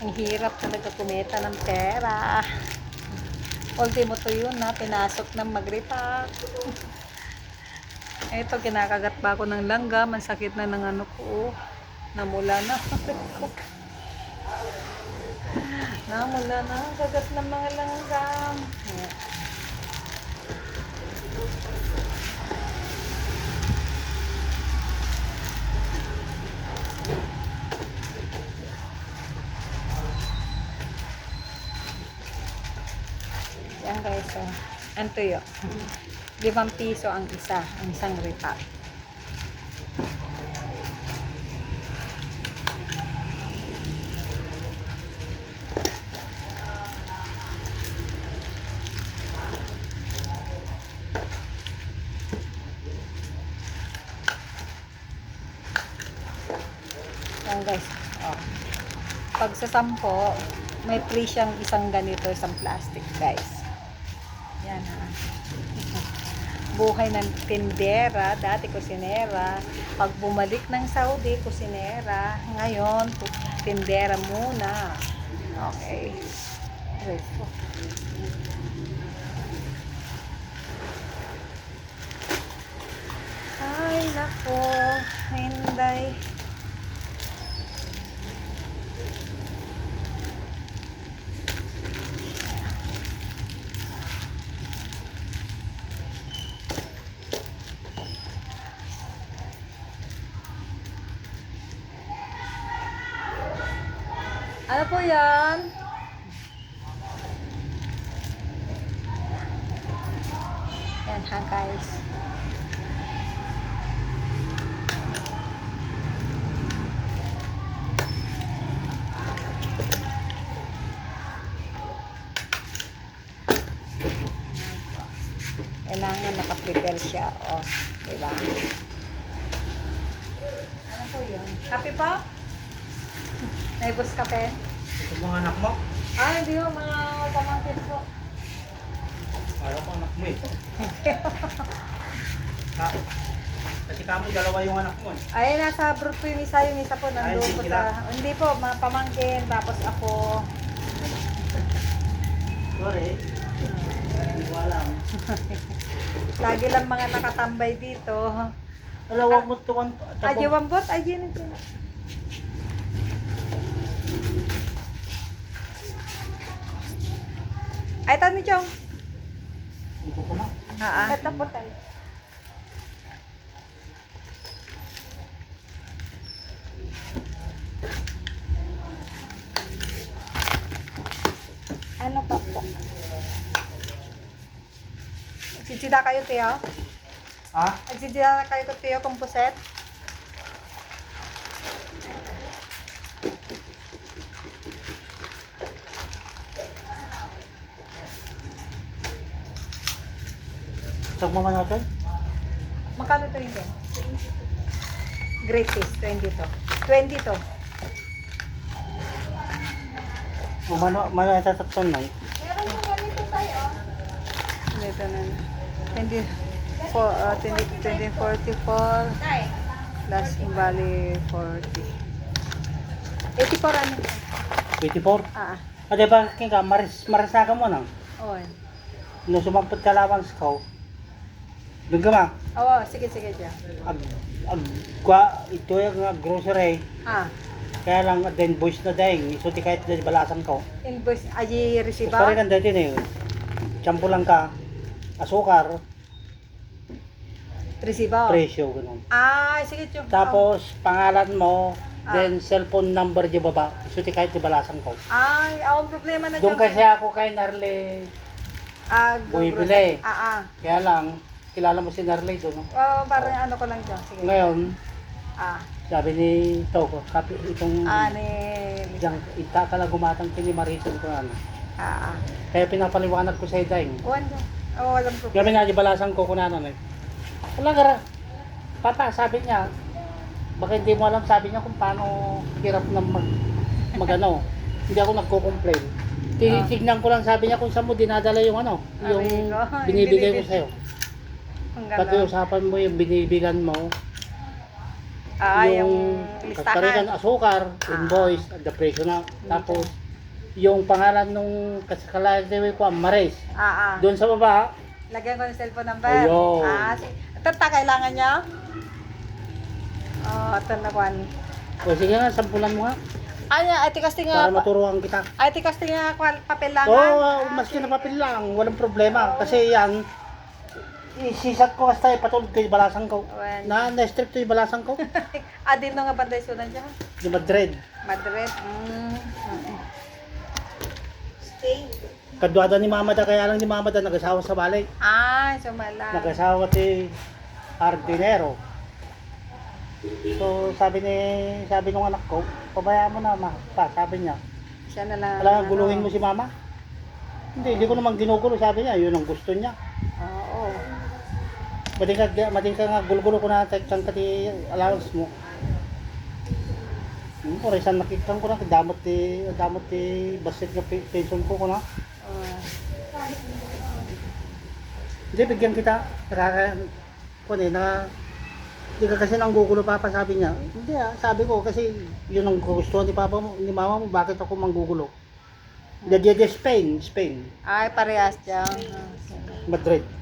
Ang hirap talaga kumita ng pera. Ultimo to yun na, pinasok ng mag-repack. Ito, kinakagat pa ako ng langga. Masakit na ng ano ko. Namula na. Namula na. Kagat ng mga langgam. Ayan. Yan guys, so, ang tuyo. Limang piso ang isa, ang isang repack. Yan guys, oh. Pag sa sampo, may free siyang isang ganito, isang plastic guys. Yan ha. Buhay ng tindera, dati kusinera. Pag bumalik ng Saudi, kusinera. Ngayon, tindera muna. Okay. Ay, nako. Hinday. Po yan? Yan ha guys. Kailangan nakaprepare siya. O, diba? Ano po yun? Kape po? Naibos kape? Ito mga anak mo. Ah, hindi mo, mga pamangkin po. Para ko anak mo eh. Ha? Kasi kamo dalawa yung anak mo eh. Ay, nasa abroad po yung isa, yung isa po Ay, nandun hindi po sa... Hindi po, mga pamangkin, tapos ako. Sorry. Hindi ko alam. Lagi lang mga nakatambay dito. Alam, huwag mo tuwan. Ay, wambot, ay. Ay, tani chong. Kuma. Ah, Ito po tayo. Ano pa po? Nagsisida kayo, Teo? Ha? Nagsisida kayo, Teo, kung puset? Mo natin? Magkano ito yun? Great taste, 20 to. 20 to. O mano, mano ito tatson na eh. Meron po ganito tayo. Ito na. 20, for, uh, 20, 20, 44 Tay. plus bali 40. 84 ano? 24. Ah, Ah, di ba, kaya maris, marisaka mo nang. oo. Nung sumampot ka lamang sa kaw. Doon ka ma. Oo, sige, sige siya. Ag, ag, kwa, ito yung grocery. Ah, Kaya lang, then boys na dahing. Isuti kahit na balasan ko. invoice, aji Mas receive parang ganda din eh. Tiyampo lang ka. Asukar, Receive presyo, ganun. Ah, sige, Chong. Tapos, pangalan mo, Ah. then cellphone number di baba. Isuti kahit di balasan ko. Ay, ang problema na Doon kasi ako kay Narle. Ah, bumibili. Ah, ah. Kaya lang, kilala mo si Narle doon. no? Oh, parang ano ko lang Chong. Sige. Ngayon, Ah, sabi ni Togo, kapi itong ah, ni... Diyang, ita ka lang gumatang kini Marison ko ano. Ah, ah. Kaya pinapaliwanag ko sa idaing. Uwan Chong. Oo, walang problema. Kami na di balasan ko kunanan eh. Wala gara. Papa, sabi niya, baka hindi mo alam, sabi niya kung paano hirap na mag, magano. hindi ako nagko-complain. Tinitignan ko lang, sabi niya kung saan mo dinadala yung ano, yung ko, binibigay ko binibig- sa'yo. Ang Pati ganda. usapan mo yung binibigan mo, Ah, yung listahan. karikan asukar, Ah. invoice, at the presyo na. Tapos, yung pangalan nung kasakalagay ko, Mares. Ah, ah. Doon sa baba, Lagyan ko ng cellphone number. Ayun. Ah, si- ito ta, kailangan niya? Oh, ito na kwan. o sige nga, sampulan mo nga, Ay, ay, tikasting nga. para maturuan kita. Ay, tikasting nga papel lang. Oo, ah. oh, maski na papel lang, walang problema. Kasi yan, isisat ko kasi patulog ko yung balasan ko. Na, na-strip to yung balasan ko. ah, din nga banday sunan dyan. Yung Madrid. Madrid. Mm. Kadwada ni Mama da, kaya lang ni Mama da nag-asawa sa balay. Ay, sumala. Nag-asawa si Hardinero. So, sabi ni, sabi nung anak ko, pabayaan mo na, ma. Pa, sabi niya, Siya na lang. ano. guluhin mo si Mama. Hindi, hindi ko naman ginugulo, sabi niya, yun ang gusto niya. Oo. Mading ka, mading ka nga gulgulo ko na tekstan ka ti allowance mo. Hmm, kung isan nakikita ko na, damot ti, damot ti basit nga pe- pension ko ko na. Ah. Hindi, bigyan kita. Nakaka, kung na, hindi ka kasi nang gugulo papa, sabi niya. Hindi ah, sabi ko, kasi yun ang gusto ni papa mo, ni mama mo, bakit ako manggugulo? Hindi, di, di, Spain, Spain, Ay, parehas dyan. Madrid.